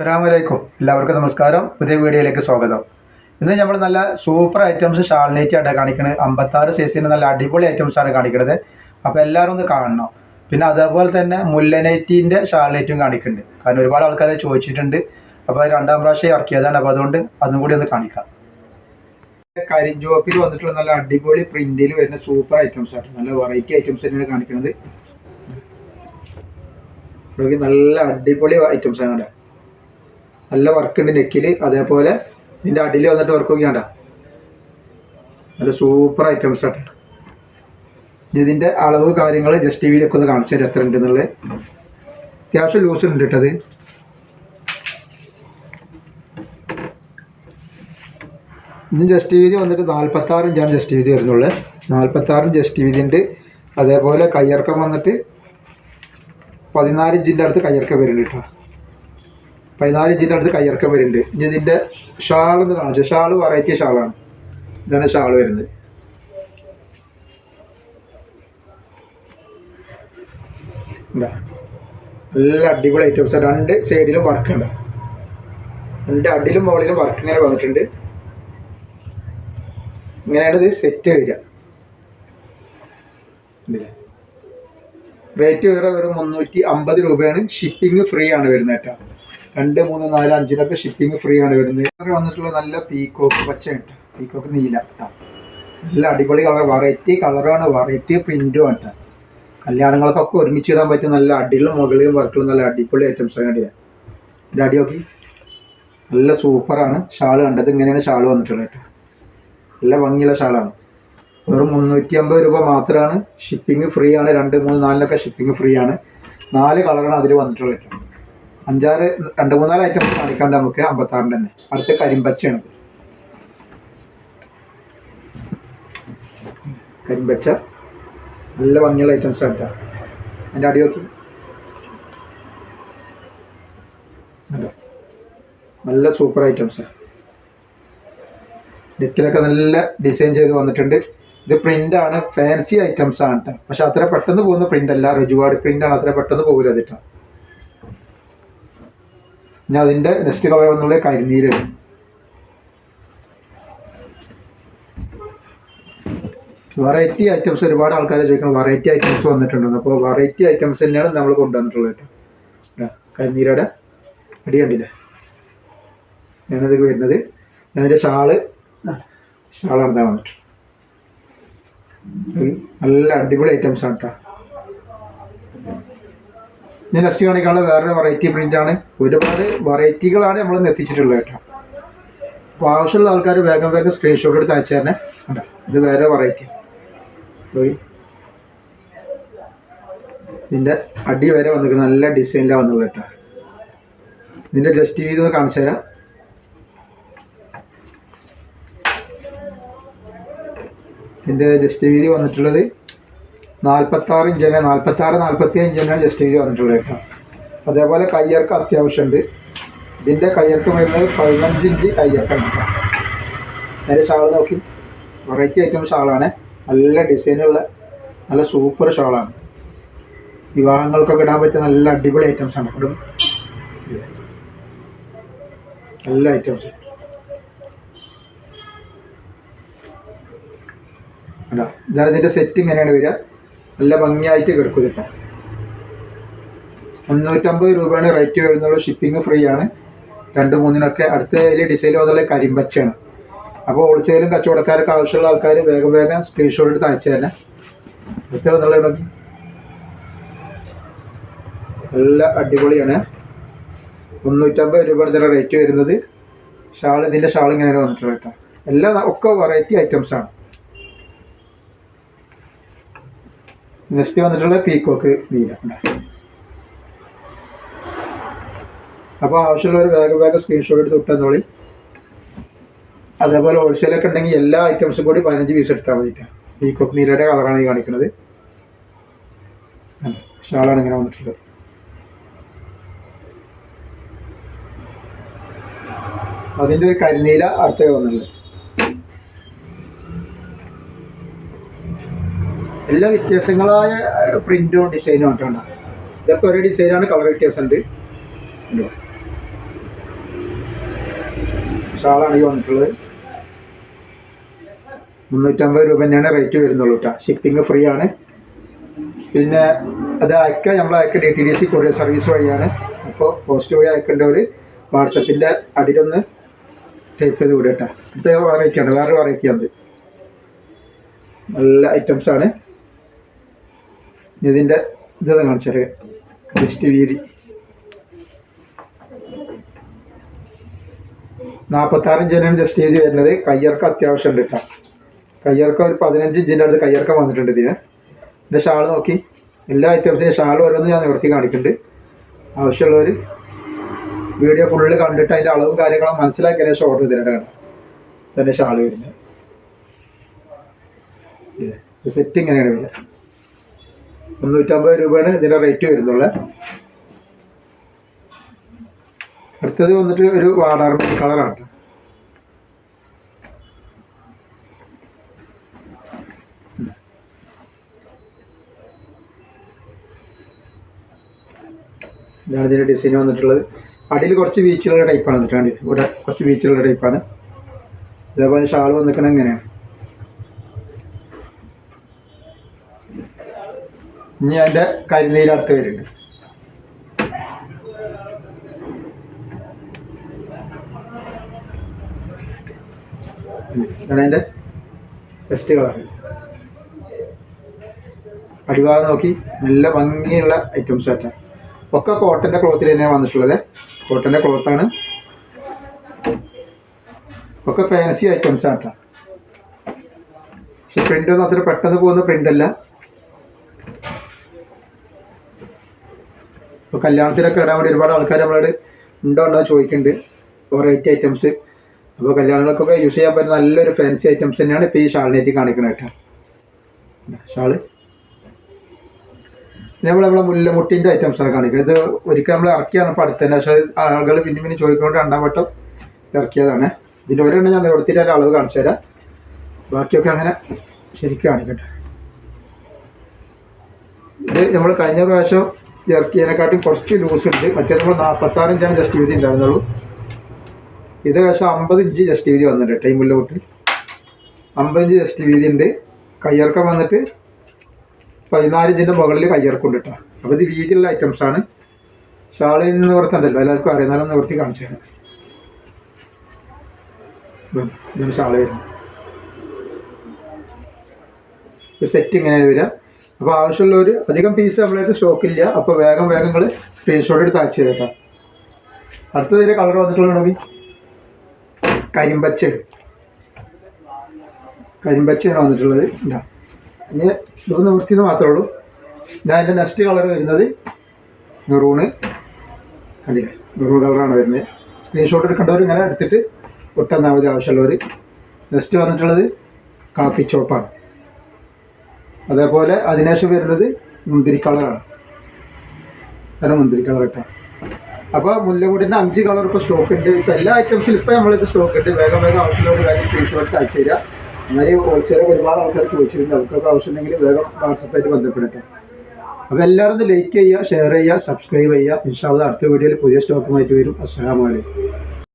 അസ്സലാമലൈക്കും. എല്ലാവർക്കും നമസ്കാരം. പുതിയ വീഡിയോയിലേക്ക് സ്വാഗതം. ഇന്ന് നമ്മൾ നല്ല സൂപ്പർ ഐറ്റംസ് ഷാൾനേറ്റ് ആയിട്ട് കാണിക്കുന്നത് അമ്പത്താറ് സൈസിന് നല്ല അടിപൊളി ഐറ്റംസ് ആണ് കാണിക്കുന്നത് അപ്പോൾ എല്ലാവരും ഒന്ന് കാണണം. പിന്നെ അതേപോലെ തന്നെ മുല്ലനൈറ്റിന്റെ ഷാൾനേറ്റും കാണിക്കുന്നുണ്ട് കാരണം ഒരുപാട് ആൾക്കാരെ ചോദിച്ചിട്ടുണ്ട്. അപ്പോൾ രണ്ടാം പ്രാവശ്യം ഇറക്കിയതാണ്. അപ്പോൾ അതുകൊണ്ട് അതും കൂടി ഒന്ന് കാണിക്കാം. കരിഞ്ചോപ്പിൽ വന്നിട്ടുള്ള നല്ല അടിപൊളി പ്രിന്റിൽ വരുന്ന സൂപ്പർ ഐറ്റംസ് ആണ്. നല്ല വെറൈറ്റി ഐറ്റംസ് തന്നെയാണ് കാണിക്കുന്നത് നല്ല അടിപൊളി ഐറ്റംസ് ആണ് ഇവിടെ. നല്ല വർക്ക് ഉണ്ട് നെക്കിൽ അതേപോലെ ഇതിന്റെ അടിയിൽ വന്നിട്ട് വർക്ക് നോക്കിയാണ്ട നല്ല സൂപ്പർ ഐറ്റംസ് ആട്ടെ. ഇതിന്റെ അളവ് കാര്യങ്ങൾ ജസ്റ്റ് ടി വിയിലൊക്കെ ഒന്ന് കാണിച്ചു തരാം എത്ര ഉണ്ടെന്നുള്ളത് അത്യാവശ്യം ലൂസ് ഉണ്ട് കേട്ടത് ഇന്ന് ജസ്റ്റ് വീതി വന്നിട്ട് നാൽപ്പത്താറ് ഇഞ്ചാണ് ജസ്റ്റ് വീതി വരുന്നുള്ളത് നാൽപ്പത്താറ് ജസ്റ്റ് വീതി ഉണ്ട് അതേപോലെ കയ്യിറക്കം വന്നിട്ട് പതിനാല് ഇഞ്ചിന്റെ അടുത്ത് കയ്യിറക്കം വരുന്നുണ്ട് കേട്ടോ പതിനാല് ഇഞ്ചിന്റെ അടുത്ത് കയ്യിറക്കം വരുന്നുണ്ട്. ഇനി ഇതിന്റെ ഷാളെന്ന് കാണിച്ചു ഷാൾ വെറൈറ്റി ഷാളാണ് ഇതാണ് ഷാൾ വരുന്നത്. നല്ല അടിപൊളി ഐറ്റംസ് രണ്ട് സൈഡിലും വർക്ക് ഉണ്ട്. രണ്ട് അടിയിലും മുകളിലും വർക്ക് ഇങ്ങനെ വന്നിട്ടുണ്ട്. ഇങ്ങനെയാണ് ഇത് സെറ്റ് വരിക. റേറ്റ് വേറെ വെറും മുന്നൂറ്റി അമ്പത് രൂപയാണ്. ഷിപ്പിംഗ് ഫ്രീ ആണ് വരുന്നത് കേട്ടോ. രണ്ട് മൂന്ന് നാല് അഞ്ചിനൊക്കെ ഷിപ്പിംഗ് ഫ്രീ ആണ് വരുന്നത്. വന്നിട്ടുള്ള നല്ല പീക്കോക്ക് പച്ച കേട്ടോ. പീക്കോക്ക് നീല കേട്ടോ. നല്ല അടിപൊളി കളർ വെറൈറ്റി കളറാണ് വെറൈറ്റി പ്രിന്റും കേട്ടോ. കല്യാണങ്ങൾക്കൊക്കെ ഒരുമിച്ച് ഇടാൻ പറ്റിയ നല്ല അടിയിലും മുകളിലും വർക്കിലും നല്ല അടിപൊളി ഐറ്റംസ് ആണ് കേട്ടോ ഇതിന്റെ അടി നോക്കി. നല്ല സൂപ്പറാണ് ഷാൾ കണ്ടത് ഇങ്ങനെയാണ് ഷാൾ വന്നിട്ടുള്ളത് കേട്ടോ. നല്ല ഭംഗിയുള്ള ഷാളാണ്. വെറും മുന്നൂറ്റി അമ്പത് രൂപ മാത്രമാണ്. ഷിപ്പിംഗ് ഫ്രീ ആണ്. രണ്ട് മൂന്ന് നാലിനൊക്കെ ഷിപ്പിംഗ് ഫ്രീ ആണ്. നാല് കളറാണ് അതിൽ വന്നിട്ടുള്ളത് കേട്ടോ. അഞ്ചാറ് രണ്ട് മൂന്നാൽ ഐറ്റംസ് കാണിക്കാണ്ട് നമുക്ക് അമ്പത്താറിന്റെ തന്നെ. അടുത്ത കരിമ്പച്ചയാണ്. കരിമ്പച്ച. നല്ല ഭംഗിയുള്ള ഐറ്റംസ് ആണ് കേട്ടോ അതിന്റെ അടി നോക്കി. നല്ല സൂപ്പർ ഐറ്റംസ് നെറ്റിലൊക്കെ നല്ല ഡിസൈൻ ചെയ്ത് വന്നിട്ടുണ്ട്. ഇത് പ്രിന്റ് ആണ്. ഫാൻസി ഐറ്റംസ് ആണ് കേട്ടോ പക്ഷെ അത്ര പെട്ടെന്ന് പോകുന്ന പ്രിന്റ് അല്ല. റജുവാട് പ്രിന്റ് ആണ്. അത്ര പെട്ടെന്ന് പോകില്ല അതിട്ടോ ഇനി അതിന്റെ നെക്സ്റ്റ് കളർ വന്നുള്ള കരിനീരാണ്. വെറൈറ്റി ഐറ്റംസ് ഒരുപാട് ആൾക്കാരെ ചോദിക്കണം വെറൈറ്റി ഐറ്റംസ് വന്നിട്ടുണ്ടെന്ന്. അപ്പോൾ വെറൈറ്റി ഐറ്റംസ് തന്നെയാണ് നമ്മൾ കൊണ്ടുവന്നിട്ടുള്ളത് കേട്ടോ. കരിനീരയുടെ അടി കണ്ടില്ലേ? ഞാനത് വരുന്നത്. അതിന്റെ ഷാൾ ഷാളാണ് വന്നിട്ട് നല്ല അടിപൊളി ഐറ്റംസ് ആണ് കേട്ടോ. ഞാൻ നെക്സ്റ്റ് കാണിക്കാനുള്ള വേറൊരു വെറൈറ്റി പ്രിന്റാണ് ഒരുപാട് വെറൈറ്റികളാണ് നമ്മൾ എത്തിച്ചിട്ടുള്ളത് കേട്ടോ. അപ്പോൾ ആവശ്യമുള്ള ആൾക്കാർ വേഗം വേഗം സ്ക്രീൻഷോട്ട് എടുത്ത് അയച്ചു തന്നെ ഇത് വേറെ വെറൈറ്റി ഇതിന്റെ അടി വരെ വന്നിരിക്കുന്നത് നല്ല ഡിസൈനിലാണ് വന്നുള്ളത് കേട്ടോ. ഇതിന്റെ ജസ്റ്റ് വീതി കാണിച്ചു തരാം. ഇതിന്റെ ജസ്റ്റ് വീതി വന്നിട്ടുള്ളത് നാൽപ്പത്താറ് ആറ് നാൽപ്പത്താറ് നാൽപ്പത്തി അഞ്ചാണ് ജസ്റ്റ് വീതി പറഞ്ഞിട്ടുള്ളത് കേട്ടോ. അതേപോലെ കയ്യർക്ക് അത്യാവശ്യമുണ്ട്. ഇതിന്റെ കയ്യർക്ക് വരുന്നത് പതിനഞ്ച് ഇഞ്ച് കയ്യർക്കാണ് നേരെ ഷാൾ നോക്കി. വെറൈറ്റി ഐറ്റം ഷാളാണ്. നല്ല ഡിസൈനുള്ള നല്ല സൂപ്പർ ഷാളാണ്. വിവാഹങ്ങൾക്കൊക്കെ ഇടാൻ പറ്റിയ നല്ല അടിപൊളി ഐറ്റംസ് ആണ്. ഇടും നല്ല ഐറ്റംസ് ഇതാണ് ഇതിന്റെ സെറ്റ് ഇങ്ങനെയാണ് വരിക. നല്ല ഭംഗിയായിട്ട് കിടക്കും ഇതിപ്പോൾ മുന്നൂറ്റമ്പത് രൂപയാണ് റേറ്റ് വരുന്നുള്ളൂ. ഷിപ്പിംഗ് ഫ്രീ ആണ്. രണ്ട് മൂന്നിനൊക്കെ അടുത്ത വലിയ ഡിസൈൻ വന്നുള്ള കരിമ്പച്ചയാണ്. അപ്പോൾ ഹോൾസെയിലും കച്ചവടക്കാരൊക്കെ ആവശ്യമുള്ള ആൾക്കാർ വേഗം വേഗം സ്ക്രീൻഷോട്ട് എടുത്ത് അയച്ചു തന്നെ അടുത്ത വന്നുള്ള നോക്കി. നല്ല അടിപൊളിയാണ്. മുന്നൂറ്റമ്പത് രൂപയാണ് ഇതിന്റെ റേറ്റ് വരുന്നത്. ഷാൾ ഇതിന്റെ ഷാൾ ഇങ്ങനെയാണ് വന്നിട്ടുള്ളത് കേട്ടോ. എല്ലാം ഒക്കെ വെറൈറ്റി ഐറ്റംസ് ആണ് നെക്സ്റ്റ് വന്നിട്ടുള്ള പീക്കോക്ക് നീല. അപ്പോൾ ആവശ്യമുള്ളവർ വേഗം വേഗം സ്ക്രീൻഷോട്ട് എടുത്ത് വിട്ടെന്നോളി. അതേപോലെ ഹോൾസെയിലൊക്കെ ഉണ്ടെങ്കിൽ എല്ലാ ഐറ്റംസും കൂടി പതിനഞ്ച് പീസ് എടുത്താൽ മതിയിട്ടാണ് പീക്കോക്ക് നീലയുടെ കളറാണ് ഈ കാണിക്കുന്നത് ഷാളാണ് ഇങ്ങനെ വന്നിട്ടുള്ളത്. അതിന്റെ ഒരു കരിനീല അടുത്തേ വന്നുള്ളത് എല്ലാ വ്യത്യാസങ്ങളായ പ്രിന്റും ഡിസൈനും ആയിട്ടാണ് ഇതൊക്കെ ഒരേ ഡിസൈനാണ് കളർ വ്യത്യാസമുണ്ട് ഷാളാണ് ഈ വന്നിട്ടുള്ളത്. മുന്നൂറ്റമ്പത് രൂപ തന്നെയാണ് റേറ്റ് വരുന്നുള്ളൂ കേട്ടോ ഷിപ്പിംഗ് ഫ്രീ ആണ്. പിന്നെ അത് അയക്കുക നമ്മൾ അയക്കുക D T D C courier service വഴിയാണ്. അപ്പോൾ പോസ്റ്റ് വഴി അയക്കേണ്ടവർ വാട്സപ്പിന്റെ അടിയിലൊന്ന് ടൈപ്പ് ചെയ്ത് വിടുക കേട്ടോ ഇത് വെറൈറ്റിയാണ് വേറൊരു വെറൈറ്റിയാണ് വെറൈറ്റി നല്ല ഐറ്റംസാണ് ഇതിന്റെ ഇത് കാണിച്ചത് ലിസ്റ്റ് വീതി നാൽപ്പത്താറ് ഇഞ്ചിനാണ് ജസ്റ്റ് വീതി വരുന്നത് കയ്യർക്ക് അത്യാവശ്യം ഉണ്ട് കേട്ടോ. കയ്യർക്ക് ഒരു പതിനഞ്ച് ഇഞ്ചിന്റെ അടുത്ത് കയ്യർക്കം വന്നിട്ടുണ്ട് ഇതിന്. എന്റെ ഷാൾ നോക്കി. എല്ലാ ഐറ്റംസിനും ഷാൾ ഓരോന്ന് ഞാൻ നിവർത്തി കാണിക്കുന്നുണ്ട്. ആവശ്യമുള്ളവർ വീഡിയോ ഫുള്ള് കണ്ടിട്ട് അതിന്റെ അളവും കാര്യങ്ങളും മനസ്സിലാക്കിയതിനു ശേഷം ഓർഡർ ചെയ്തിട്ടാണ് തന്നെ ഷാൾ വരുന്നത്. സെറ്റ് ഇങ്ങനെയാണ് വരിക മുന്നൂറ്റമ്പത് രൂപയാണ് ഇതിന്റെ റേറ്റ് വരുന്നുള്ളത് അടുത്തത് വന്നിട്ട് ഒരു വാടാർ കളറാണ് ഇതാണ് ഇതിന്റെ ഡിസൈൻ വന്നിട്ടുള്ളത്. അടിയിൽ കുറച്ച് ബീച്ചുകളുടെ ടൈപ്പാണ് വന്നിട്ടാണ് ഇവിടെ കുറച്ച് ബീച്ചുകളുടെ ടൈപ്പാണ് അതേപോലെ ഷാൾ വന്നിക്കണ എങ്ങനെയാണ്? ഇനി അതിന്റെ കരിനീര് അടുത്ത് വരുന്നുണ്ട്. ഇതാണ് ബെസ്റ്റ് കളർ അടിഭാഗം നോക്കി നല്ല ഭംഗിയുള്ള ഐറ്റംസ് ആയിട്ടാണ് ഒക്കെ കോട്ടന്റെ ക്ലോത്തിൽ തന്നെയാണ് വന്നിട്ടുള്ളത്. കോട്ടന്റെ ക്ലോത്താണ് ഒക്കെ ഫാൻസി ഐറ്റംസ് ആട്ടാ. പക്ഷെ പ്രിന്റ് ഒന്നും അത്ര പെട്ടെന്ന് പോകുന്ന പ്രിന്റ് അല്ല. ഇപ്പോൾ കല്യാണത്തിനൊക്കെ ഇടാൻ വേണ്ടി ഒരുപാട് ആൾക്കാർ നമ്മളോട് ഉണ്ടോ ഉണ്ടോ ചോദിക്കുന്നുണ്ട് വെറൈറ്റി ഐറ്റംസ് അപ്പോൾ കല്യാണങ്ങൾക്കൊക്കെ യൂസ് ചെയ്യാൻ പറ്റുന്ന നല്ലൊരു ഫാൻസി ഐറ്റംസ് തന്നെയാണ് ഇപ്പോൾ ഈ ഷാളിനേറ്റ് കാണിക്കുന്നത് കേട്ടോ. ഷാൾ. നമ്മൾ നമ്മളെ മുല്ലമുട്ടിന്റെ ഐറ്റംസാണ് കാണിക്കുന്നത് ഇത് ഒരിക്കൽ നമ്മൾ ഇറക്കിയാണ് ഇപ്പോൾ അടുത്തന്നെ പക്ഷേ ആളുകൾ പിന്നെ പിന്നെ ചോദിക്കൊണ്ട് രണ്ടാം വട്ടം ഇറക്കിയതാണ്. ഇതിന്റെ ഒരെണ്ണം ഞാൻ കൊടുത്തിട്ട് ഒരു അളവ് കാണിച്ചു തരാം. ബാക്കിയൊക്കെ അങ്ങനെ ശരിക്കും കാണിക്കട്ടെ. ഇത് നമ്മൾ കഴിഞ്ഞ പ്രാവശ്യം ഇറക്കിയതിനെക്കാട്ടും കുറച്ച് ലൂസ് ഉണ്ട്. മറ്റേ നമ്മൾ നാൽപ്പത്താറ് ഇഞ്ചാണ് ജസ്റ്റ് വീതി ഉണ്ടായിരുന്നുള്ളൂ. ഇത് പക്ഷേ അമ്പത് ഇഞ്ച് ജസ്റ്റ് വീതി വന്നിട്ടുണ്ട് ടൈം മുല്ലമുട്ട് അമ്പത് ഇഞ്ച് ജസ്റ്റ് വീതി ഉണ്ട്. കയ്യിറക്കം വന്നിട്ട് പതിനാല് ഇഞ്ചിന്റെ മുകളിൽ കയ്യിറക്കുണ്ട് കേട്ടോ. അപ്പോൾ ഇത് വീതിയുള്ള ഐറ്റംസ് ആണ്. ഷാളിൽ നിന്ന് നിവർത്തുണ്ടല്ലോ. എല്ലാവർക്കും അറിയാം. എന്നാലും നിവർത്തി കാണിച്ചു തരാം ഇതാ, ഇതാണ് ഷാൾ സെറ്റ് ഇങ്ങനെ വരിക അപ്പോൾ ആവശ്യമുള്ളവർ അധികം പീസ് നമ്മളായിട്ട് സ്റ്റോക്ക് ഇല്ല അപ്പോൾ വേഗം വേഗം നിങ്ങൾ സ്ക്രീൻഷോട്ട് എടുത്ത് അയച്ചു തരാം അടുത്തത് കളർ വന്നിട്ടുള്ള നബി കരിമ്പച്ച കരിമ്പച്ചയാണ്. വന്നിട്ടുള്ളത്. ഉണ്ടാ ഇനി ഇതൊന്ന് നിവൃത്തിന്ന് മാത്രമേ ഉള്ളൂ. ഞാൻ എന്റെ നെക്സ്റ്റ് കളർ വരുന്നത് മെറൂണ് കണ്ടില്ലേ? മെറൂൺ കളറാണ് വരുന്നത്. സ്ക്രീൻഷോട്ട് എടുക്കേണ്ടവർ ഇങ്ങനെ എടുത്തിട്ട് ഒട്ടൊന്നാമത് മതി ആവശ്യമുള്ളവർ നെക്സ്റ്റ് വന്നിട്ടുള്ളത് കാപ്പി ചോപ്പാണ്. അതേപോലെ അതിനുശേഷം വരുന്നത് മുന്തിരി കളറാണ് അതാണ് മുന്തിരി കളർ കേട്ടോ അപ്പോൾ മുല്ലമുടിന്റെ അഞ്ച് കളർ ഇപ്പോൾ സ്റ്റോക്ക് ഉണ്ട്. ഇപ്പോൾ എല്ലാ ഐറ്റംസിലും ഇപ്പോൾ നമ്മളിത് സ്റ്റോക്ക് ഉണ്ട് വേഗം വേഗം ആവശ്യമുള്ള കാര്യം സ്ക്രീൻഷോട്ട് അയച്ചു തരിക എന്നാൽ ഹോൾസെയിൽ ഒരുപാട് ആൾക്കാർ ചോദിച്ചിട്ടുണ്ട്. അവർക്കൊക്കെ ആവശ്യമുണ്ടെങ്കിൽ വേഗം വാട്സപ്പായിട്ട് ബന്ധപ്പെടട്ടെ. അപ്പോൾ എല്ലാവരും ലൈക്ക് ചെയ്യുക ഷെയർ ചെയ്യുക സബ്സ്ക്രൈബ് ചെയ്യുക. ഇൻഷാല്ല അടുത്ത വീഡിയോയിൽ പുതിയ സ്റ്റോക്കുമായിട്ട് വരും. അസ്സാം വലൈക്കും